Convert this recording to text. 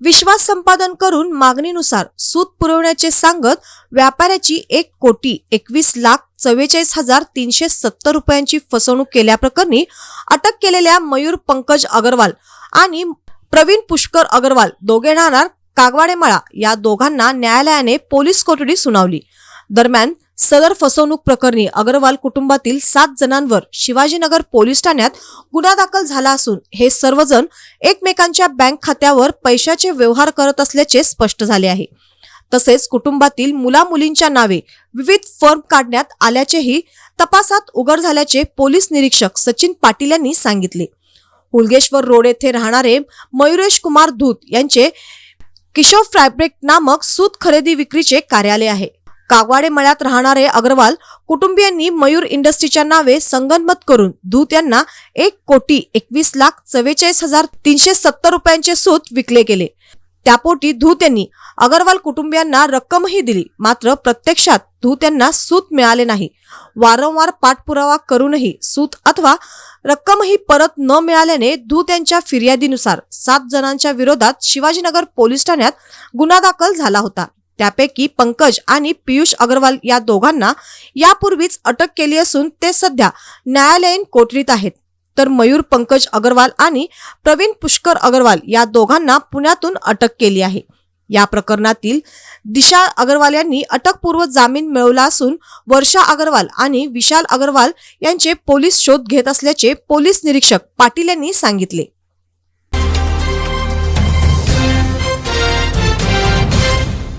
विश्वास संपादन करून मागणीनुसार सूत पुरवण्याचे सांगत व्यापाऱ्याची एक कोटी एकवीस लाख चव्वेचाळीस हजार तीनशे सत्तर रुपयांची फसवणूक केल्याप्रकरणी अटक केलेल्या मयूर पंकज अगरवाल आणि प्रवीण पुष्कर अगरवाल दोघे राहणार कागवाडेमाळा या दोघांना न्यायालयाने पोलीस कोठडी सुनावली. दरम्यान सदर फसवणूक प्रकरणी अग्रवाल कुटुंबातील सात जणांवर शिवाजीनगर पोलीस ठाण्यात गुन्हा दाखल झाला असून हे सर्वजण एकमेकांच्या बँक खात्यावर पैशाचे व्यवहार करत असल्याचे स्पष्ट झाले आहे. तसेच कुटुंबातील मुला मुलींच्या नावे विविध फर्म काढण्यात आल्याचेही तपासात उघड झाल्याचे पोलीस निरीक्षक सचिन पाटील यांनी सांगितले. हुलगेश्वर रोड येथे राहणारे मयुरेश कुमार धूत यांचे किशोर फॅब्रिक नामक सूत खरेदी विक्रीचे कार्यालय आहे. कागवाडे मळ्यात राहणारे अग्रवाल कुटुंबियांनी मयूर इंडस्ट्रीच्या नावे संगनमत करून धूत यांना एक कोटी एकवीस लाख चव्वेचाळीस हजार तीनशे सत्तर रुपयांचे सूत विकले गेले. त्यापोटी धूत यांनी अगरवाल कुटुंबियांना रक्कमही दिली. मात्र प्रत्यक्षात धूत यांना सूत मिळाले नाही. वारंवार पाठपुरावा करूनही सूत अथवा रक्कमही परत न मिळाल्याने धूत यांच्या फिर्यादीनुसार सात जणांच्या विरोधात शिवाजीनगर पोलीस ठाण्यात गुन्हा दाखल झाला होता. त्यापैकी पंकज आणि पियुष अग्रवाल या दोघांना यापूर्वीच अटक केली असून ते सध्या न्यायालयीन कोठडीत आहेत. तर मयूर पंकज अग्रवाल आणि प्रवीण पुष्कर अग्रवाल या दोघांना पुण्यातून अटक केली आहे. या प्रकरणातील दिशा अग्रवाल यांनी अटकपूर्व जामीन मिळवला असून वर्षा अग्रवाल आणि विशाल अग्रवाल यांचे पोलीस शोध घेत असल्याचे पोलीस निरीक्षक पाटील यांनी सांगितले.